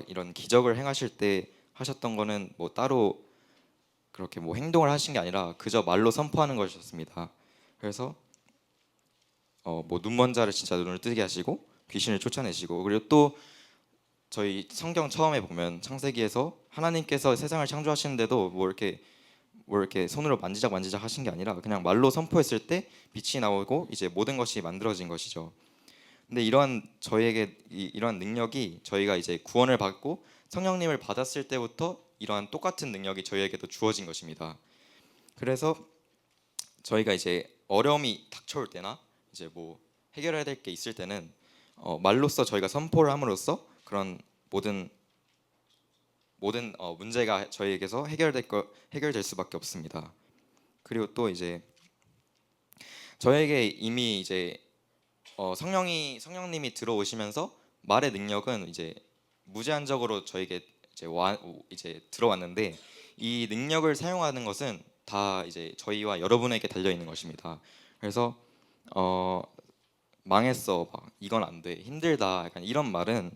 이런 기적을 행하실 때 하셨던 거는 뭐 따로 그렇게 뭐 행동을 하신 게 아니라 그저 말로 선포하는 것이었습니다. 그래서 어 뭐 눈먼 자를 진짜 눈을 뜨게 하시고 귀신을 쫓아내시고 그리고 또 저희 성경 처음에 보면 창세기에서 하나님께서 세상을 창조하시는데도 뭐 이렇게 뭐 이렇게 손으로 만지작 만지작 하신 게 아니라 그냥 말로 선포했을 때 빛이 나오고 이제 모든 것이 만들어진 것이죠. 근데 이러한 저희에게 이, 이러한 능력이 저희가 이제 구원을 받고 성령님을 받았을 때부터 이러한 똑같은 능력이 저희에게도 주어진 것입니다. 그래서 저희가 이제 어려움이 닥쳐올 때나 이제 뭐 해결해야 될 게 있을 때는 어, 말로써 저희가 선포를 함으로써 그런 모든 모든 어, 문제가 저희에게서 해결될 거 해결될 수밖에 없습니다. 그리고 또 이제 저에게 이미 이제 어, 성령이 성령님이 들어오시면서 말의 능력은 이제 무제한적으로 저에게 이제 와 이제 들어왔는데 이 능력을 사용하는 것은 다 이제 저희와 여러분에게 달려 있는 것입니다. 그래서 어 망했어 막 이건 안 돼 힘들다 약간 이런 말은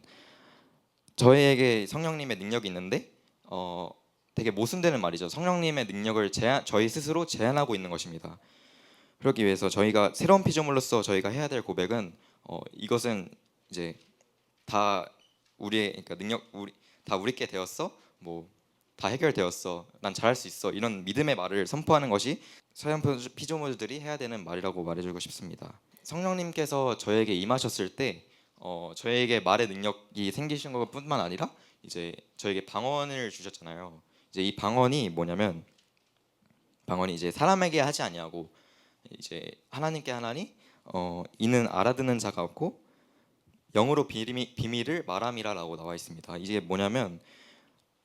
저희에게 성령님의 능력이 있는데 어 되게 모순되는 말이죠. 성령님의 능력을 제한 저희 스스로 제한하고 있는 것입니다. 그러기 위해서 저희가 새로운 피조물로서 저희가 해야 될 고백은 어, 이것은 이제 다 우리의 그러니까 능력 우리 다 우리께 되었어 뭐 다 해결되었어 난 잘할 수 있어 이런 믿음의 말을 선포하는 것이 서양 피조물들이 해야 되는 말이라고 말해주고 싶습니다. 성령님께서 저에게 임하셨을 때 어, 저에게 말의 능력이 생기신 것뿐만 아니라 이제 저에게 방언을 주셨잖아요. 이제 이 방언이 뭐냐면 방언이 이제 사람에게 하지 아니하고 이제 하나님께 하나니 어, 이는 알아듣는 자가 없고 영으로 비밀, 비밀을 말함이라라고 나와 있습니다. 이게 뭐냐면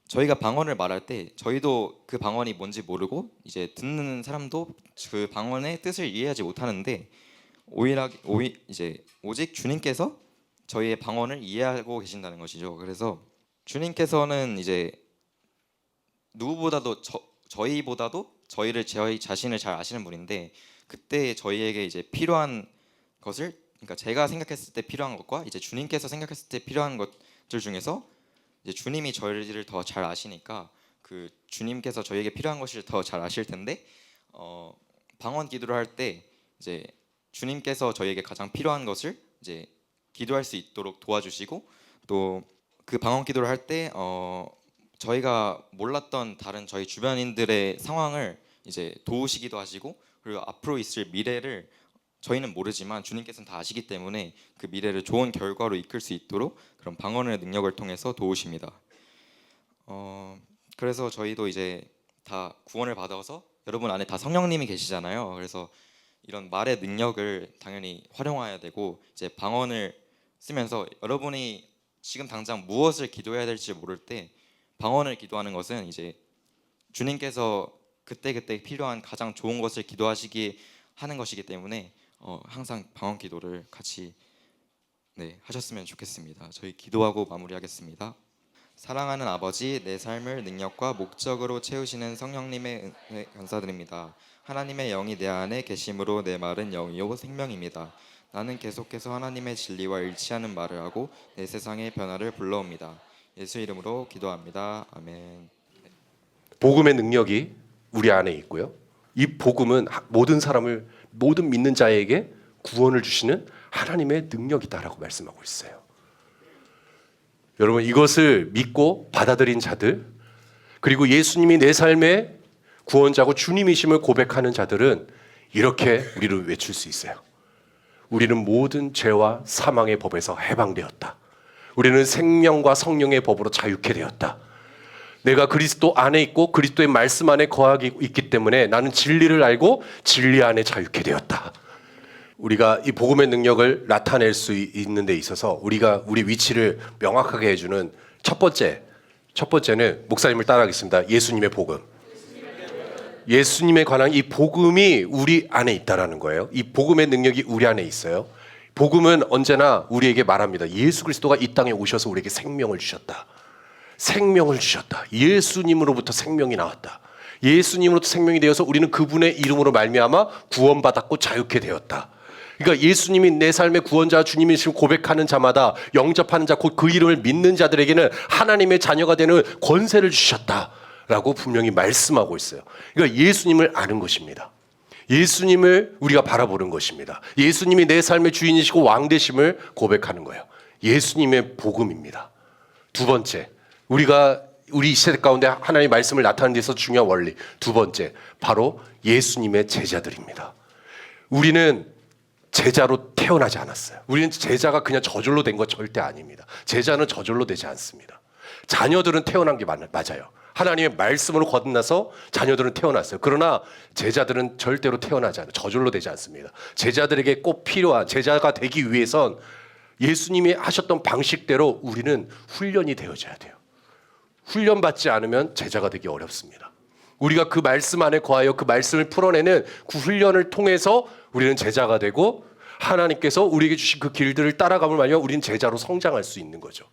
저희가 방언을 말할 때 저희도 그 방언이 뭔지 모르고 이제 듣는 사람도 그 방언의 뜻을 이해하지 못하는데 오히려 오히 이제 오직 주님께서 저희의 방언을 이해하고 계신다는 것이죠. 그래서 주님께서는 이제 누구보다도 저, 저희보다도 저희를 저희 자신을 잘 아시는 분인데 그때 저희에게 이제 필요한 것을 그러니까 제가 생각했을 때 필요한 것과 이제 주님께서 생각했을 때 필요한 것들 중에서 이제 주님이 저희를 더 잘 아시니까 그 주님께서 저희에게 필요한 것을 더 잘 아실 텐데 어, 방언 기도를 할 때 이제 주님께서 저희에게 가장 필요한 것을 이제 기도할 수 있도록 도와주시고 또 그 방언 기도를 할때 어, 저희가 몰랐던 다른 저희 주변인들의 상황을 이제 도우시기도 하시고 그리고 앞으로 있을 미래를 저희는 모르지만 주님께서는 다 아시기 때문에 그 미래를 좋은 결과로 이끌 수 있도록 그런 방언의 능력을 통해서 도우십니다. 어, 그래서 저희도 이제 다 구원을 받아서 여러분 안에 다 성령님이 계시잖아요. 그래서 이런 말의 능력을 당연히 활용해야 되고 이제 방언을 쓰면서 여러분이 지금 당장 무엇을 기도해야 될지 모를 때 방언을 기도하는 것은 이제 주님께서 그때 그때 필요한 가장 좋은 것을 기도하시기 하는 것이기 때문에 어, 항상 방언 기도를 같이 네, 하셨으면 좋겠습니다. 저희 기도하고 마무리하겠습니다. 사랑하는 아버지, 내 삶을 능력과 목적으로 채우시는 성령님의 은혜 감사드립니다. 하나님의 영이 내 안에 계심으로 내 말은 영이요 생명입니다. 나는 계속해서 하나님의 진리와 일치하는 말을 하고 내 세상의 변화를 불러옵니다. 예수 이름으로 기도합니다. 아멘. 복음의 능력이 우리 안에 있고요. 이 복음은 하- 모든 사람을 모든 믿는 자에게 구원을 주시는 하나님의 능력이다라고 말씀하고 있어요. 여러분 이것을 믿고 받아들인 자들 그리고 예수님이 내 삶의 구원자고 주님이심을 고백하는 자들은 이렇게 우리를 외칠 수 있어요. 우리는 모든 죄와 사망의 법에서 해방되었다. 우리는 생명과 성령의 법으로 자유케 되었다. 내가 그리스도 안에 있고 그리스도의 말씀 안에 거하기 있기 때문에 나는 진리를 알고 진리 안에 자유케 되었다. 우리가 이 복음의 능력을 나타낼 수 있는 데 있어서 우리가 우리 위치를 명확하게 해주는 첫 번째 첫 번째는 목사님을 따라하겠습니다. 예수님의 복음. 예수님에 관한 이 복음이 우리 안에 있다라는 거예요. 이 복음의 능력이 우리 안에 있어요. 복음은 언제나 우리에게 말합니다. 예수 그리스도가 이 땅에 오셔서 우리에게 생명을 주셨다. 생명을 주셨다. 예수님으로부터 생명이 나왔다. 예수님으로부터 생명이 되어서 우리는 그분의 이름으로 말미암아 구원받았고 자유케 되었다. 그러니까 예수님이 내 삶의 구원자 주님이신 고백하는 자마다 영접하는 자 곧 그 이름을 믿는 자들에게는 하나님의 자녀가 되는 권세를 주셨다라고 분명히 말씀하고 있어요. 그러니까 예수님을 아는 것입니다. 예수님을 우리가 바라보는 것입니다. 예수님이 내 삶의 주인이시고 왕 되심을 고백하는 거예요. 예수님의 복음입니다. 두 번째, 우리가 우리 이 세대 가운데 하나님의 말씀을 나타내는 데서 중요한 원리. 두 번째, 바로 예수님의 제자들입니다. 우리는 제자로 태어나지 않았어요. 우리는 제자가 그냥 저절로 된것 절대 아닙니다. 제자는 저절로 되지 않습니다. 자녀들은 태어난 게 맞- 맞아요. 하나님의 말씀으로 거듭나서 자녀들은 태어났어요. 그러나 제자들은 절대로 태어나지 않아요. 저절로 되지 않습니다. 제자들에게 꼭 필요한 제자가 되기 위해선 예수님이 하셨던 방식대로 우리는 훈련이 되어져야 돼요. 훈련받지 않으면 제자가 되기 어렵습니다. 우리가 그 말씀 안에 거하여 그 말씀을 풀어내는 그 훈련을 통해서 우리는 제자가 되고 하나님께서 우리에게 주신 그 길들을 따라가면 말이야 우리는 제자로 성장할 수 있는 거죠.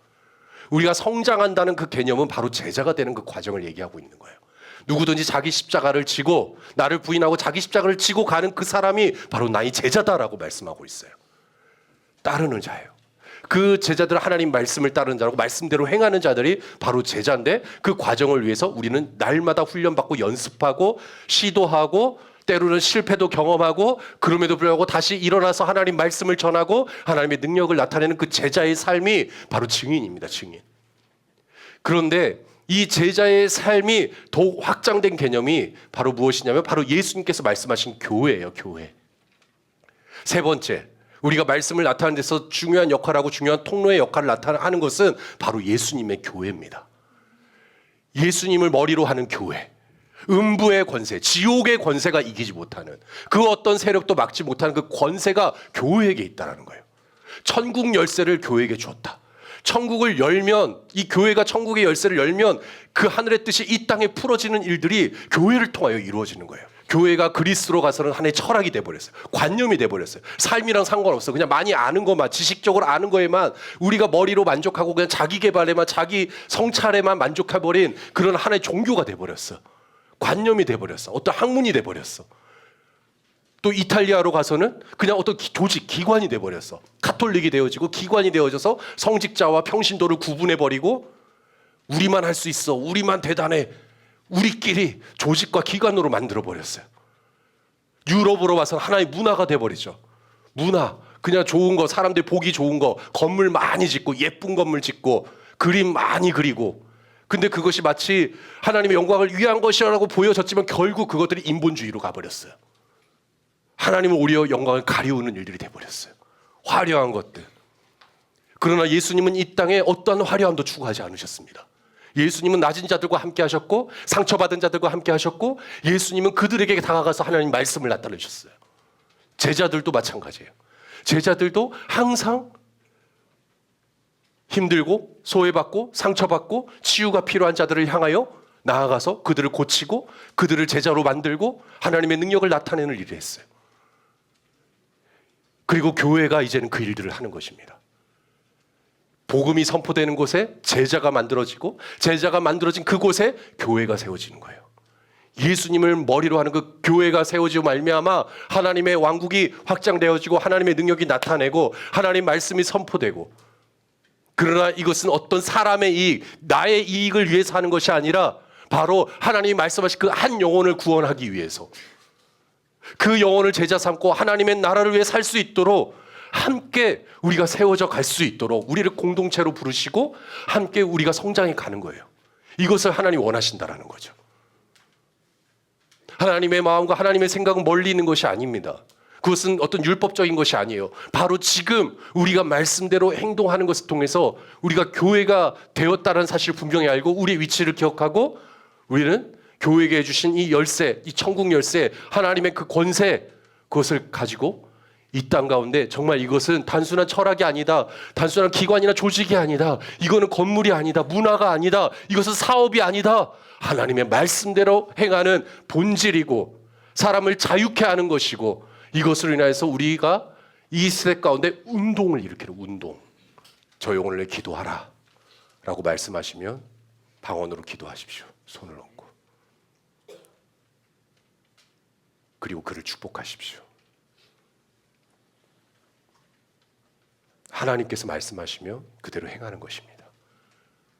우리가 성장한다는 그 개념은 바로 제자가 되는 그 과정을 얘기하고 있는 거예요. 누구든지 자기 십자가를 지고 나를 부인하고 자기 십자가를 지고 가는 그 사람이 바로 나의 제자다라고 말씀하고 있어요. 따르는 자예요. 그 제자들 하나님 말씀을 따르는 자라고 말씀대로 행하는 자들이 바로 제자인데 그 과정을 위해서 우리는 날마다 훈련받고 연습하고 시도하고 때로는 실패도 경험하고 그럼에도 불구하고 다시 일어나서 하나님 말씀을 전하고 하나님의 능력을 나타내는 그 제자의 삶이 바로 증인입니다. 증인. 그런데 이 제자의 삶이 더욱 확장된 개념이 바로 무엇이냐면 바로 예수님께서 말씀하신 교회예요, 교회. 세 번째, 우리가 말씀을 나타내는 데서 중요한 역할하고 중요한 통로의 역할을 나타내는 것은 바로 예수님의 교회입니다. 예수님을 머리로 하는 교회. 음부의 권세, 지옥의 권세가 이기지 못하는 그 어떤 세력도 막지 못하는 그 권세가 교회에게 있다라는 거예요. 천국 열쇠를 교회에게 주었다. 천국을 열면 이 교회가 천국의 열쇠를 열면 그 하늘의 뜻이 이 땅에 풀어지는 일들이 교회를 통하여 이루어지는 거예요. 교회가 그리스로 가서는 하나의 철학이 돼 버렸어요. 관념이 돼 버렸어요. 삶이랑 상관없어. 그냥 많이 아는 것만 지식적으로 아는 거에만 우리가 머리로 만족하고 그냥 자기 개발에만 자기 성찰에만 만족해 버린 그런 하나의 종교가 돼 버렸어. 관념이 돼 버렸어. 어떤 학문이 돼 버렸어. 또 이탈리아로 가서는 그냥 어떤 기- 조직 기관이 돼 버렸어. 가톨릭이 되어지고 기관이 되어져서 성직자와 평신도를 구분해 버리고 우리만 할 수 있어. 우리만 대단해. 우리끼리 조직과 기관으로 만들어 버렸어요. 유럽으로 와서 하나의 문화가 돼 버리죠. 문화 그냥 좋은 거 사람들 보기 좋은 거 건물 많이 짓고 예쁜 건물 짓고 그림 많이 그리고 근데 그것이 마치 하나님의 영광을 위한 것이라고 보여졌지만 결국 그것들이 인본주의로 가버렸어요. 하나님은 오히려 영광을 가리우는 일들이 돼버렸어요. 화려한 것들. 그러나 예수님은 이 땅에 어떠한 화려함도 추구하지 않으셨습니다. 예수님은 낮은 자들과 함께 하셨고 상처받은 자들과 함께 하셨고 예수님은 그들에게 다가가서 하나님 말씀을 나타내 주셨어요. 제자들도 마찬가지예요. 제자들도 항상 힘들고 소외받고 상처받고 치유가 필요한 자들을 향하여 나아가서 그들을 고치고 그들을 제자로 만들고 하나님의 능력을 나타내는 일을 했어요. 그리고 교회가 이제는 그 일들을 하는 것입니다. 복음이 선포되는 곳에 제자가 만들어지고 제자가 만들어진 그곳에 교회가 세워지는 거예요. 예수님을 머리로 하는 그 교회가 세워지고 말미암아 하나님의 왕국이 확장되어지고 하나님의 능력이 나타내고 하나님 말씀이 선포되고 그러나 이것은 어떤 사람의 이익, 나의 이익을 위해서 하는 것이 아니라 바로 하나님이 말씀하신 그 한 영혼을 구원하기 위해서 그 영혼을 제자 삼고 하나님의 나라를 위해 살 수 있도록 함께 우리가 세워져 갈 수 있도록 우리를 공동체로 부르시고 함께 우리가 성장해 가는 거예요. 이것을 하나님 원하신다라는 거죠. 하나님의 마음과 하나님의 생각은 멀리 있는 것이 아닙니다. 그것은 어떤 율법적인 것이 아니에요. 바로 지금 우리가 말씀대로 행동하는 것을 통해서 우리가 교회가 되었다는 사실을 분명히 알고 우리의 위치를 기억하고 우리는 교회에게 주신 이 열쇠, 이 천국 열쇠, 하나님의 그 권세 그것을 가지고 이 땅 가운데 정말 이것은 단순한 철학이 아니다. 단순한 기관이나 조직이 아니다. 이거는 건물이 아니다. 문화가 아니다. 이것은 사업이 아니다. 하나님의 말씀대로 행하는 본질이고 사람을 자유케 하는 것이고 이것으로 인하여서 우리가 이 세대 가운데 운동을 일으키는 운동. 저 영혼을 기도하라. 라고 말씀하시면 방언으로 기도하십시오. 손을 얹고. 그리고 그를 축복하십시오. 하나님께서 말씀하시면 그대로 행하는 것입니다.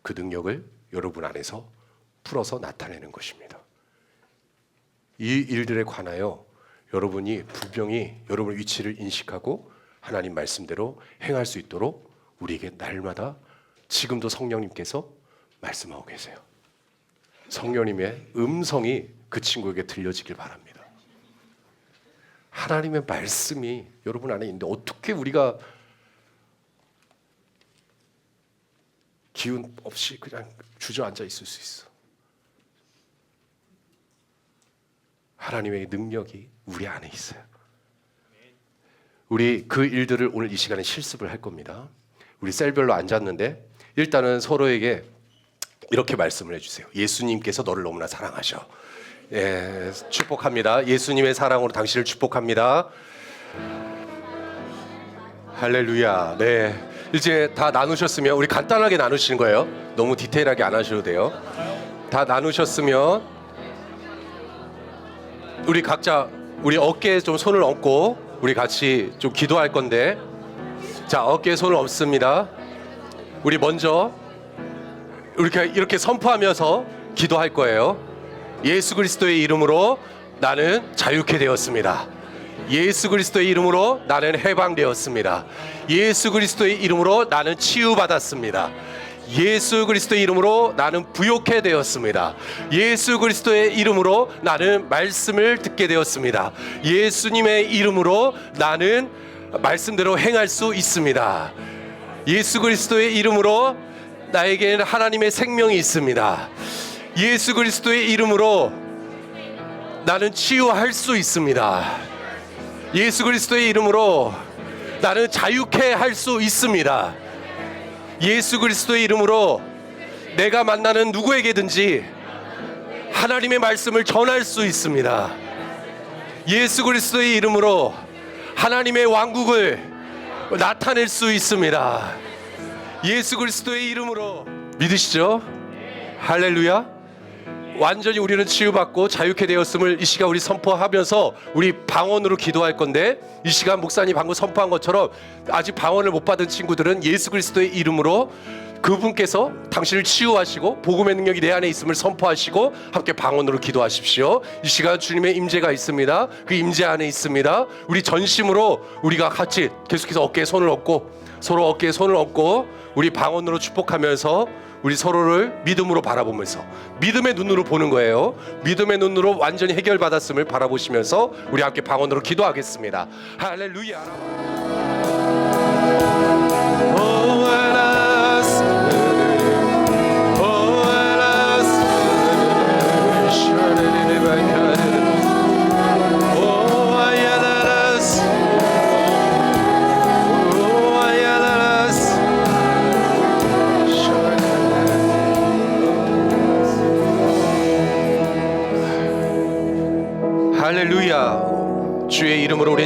그 능력을 여러분 안에서 풀어서 나타내는 것입니다. 이 일들에 관하여 여러분이 분명히 여러분의 위치를 인식하고 하나님 말씀대로 행할 수 있도록 우리에게 날마다 지금도 성령님께서 말씀하고 계세요. 성령님의 음성이 그 친구에게 들려지길 바랍니다. 하나님의 말씀이 여러분 안에 있는데 어떻게 우리가 기운 없이 그냥 주저앉아 있을 수 있어? 하나님의 능력이 우리 안에 있어요. 우리 그 일들을 오늘 이 시간에 실습을 할 겁니다. 우리 셀별로 앉았는데 일단은 서로에게 이렇게 말씀을 해주세요. 예수님께서 너를 너무나 사랑하셔. 예, 축복합니다. 예수님의 사랑으로 당신을 축복합니다. 할렐루야. 네. 이제 다 나누셨으면 우리 간단하게 나누시는 거예요. 너무 디테일하게 안 하셔도 돼요. 다 나누셨으면 우리 각자 우리 어깨에 좀 손을 얹고 우리 같이 좀 기도할 건데 자 어깨에 손을 얹습니다. 우리 먼저 이렇게 이렇게 선포하면서 기도할 거예요. 예수 그리스도의 이름으로 나는 자유케 되었습니다. 예수 그리스도의 이름으로 나는 해방되었습니다. 예수 그리스도의 이름으로 나는 치유받았습니다. 예수 그리스도의 이름으로 나는 부욕해 되었습니다. 예수 그리스도의 이름으로 나는 말씀을 듣게 되었습니다. 예수님의 이름으로 나는 말씀대로 행할 수 있습니다. 예수 그리스도의 이름으로 나에게는 하나님의 생명이 있습니다. 예수 그리스도의 이름으로 나는 치유할 수 있습니다. 예수 그리스도의 이름으로 나는 자유케 할 수 있습니다. 예수 그리스도의 이름으로 내가 만나는 누구에게든지 하나님의 말씀을 전할 수 있습니다. 예수 그리스도의 이름으로 하나님의 왕국을 나타낼 수 있습니다. 예수 그리스도의 이름으로 믿으시죠? 할렐루야. 완전히 우리는 치유받고 자유케 되었음을 이 시간 우리 선포하면서 우리 방언으로 기도할 건데 이 시간 목사님 방금 선포한 것처럼 아직 방언을 못 받은 친구들은 예수 그리스도의 이름으로 그분께서 당신을 치유하시고 복음의 능력이 내 안에 있음을 선포하시고 함께 방언으로 기도하십시오. 이 시간 주님의 임재가 있습니다. 그 임재 안에 있습니다. 우리 전심으로 우리가 같이 계속해서 어깨에 손을 얹고 서로 어깨에 손을 얹고 우리 방언으로 축복하면서 우리 서로를 믿음으로 바라보면서 믿음의 눈으로 보는 거예요. 믿음의 눈으로 완전히 해결받았음을 바라보시면서 우리 함께 방언으로 기도하겠습니다. 할렐루야.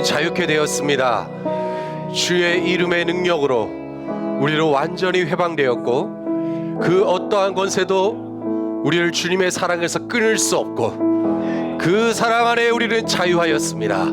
자유케 되었습니다. 주의 이름의 능력으로 우리로 완전히 회방되었고 그 어떠한 권세도 우리를 주님의 사랑에서 끊을 수 없고 그 사랑 안에 우리는 자유하였습니다.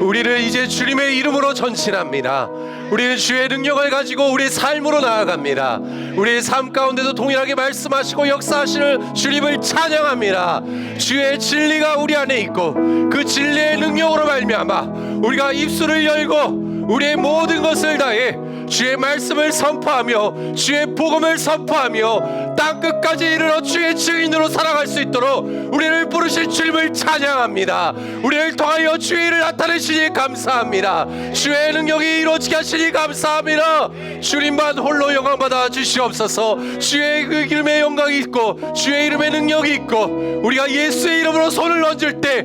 우리를 이제 주님의 이름으로 전진합니다. 우리는 주의 능력을 가지고 우리의 삶으로 나아갑니다. 우리의 삶 가운데도 동일하게 말씀하시고 역사하시는 주님을 찬양합니다. 주의 진리가 우리 안에 있고 그 진리의 능력으로 말미암아 우리가 입술을 열고 우리의 모든 것을 다해 주의 말씀을 선포하며 주의 복음을 선포하며 땅 끝까지 이르러 주의 증인으로 살아갈 수 있도록 우리를 부르신 주님을 찬양합니다. 우리를 통하여 주의 일을 나타내시니 감사합니다. 주의 능력이 이루어지게 하시니 감사합니다. 주님만 홀로 영광 받아 주시옵소서. 주의 그 이름의 영광이 있고 주의 이름의 능력이 있고 우리가 예수의 이름으로 손을 얹을 때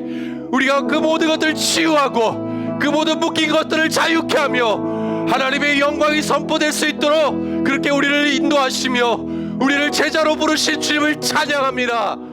우리가 그 모든 것들을 치유하고 그 모든 묶인 것들을 자유케 하며 하나님의 영광이 선포될 수 있도록 그렇게 우리를 인도하시며 우리를 제자로 부르신 주님을 찬양합니다.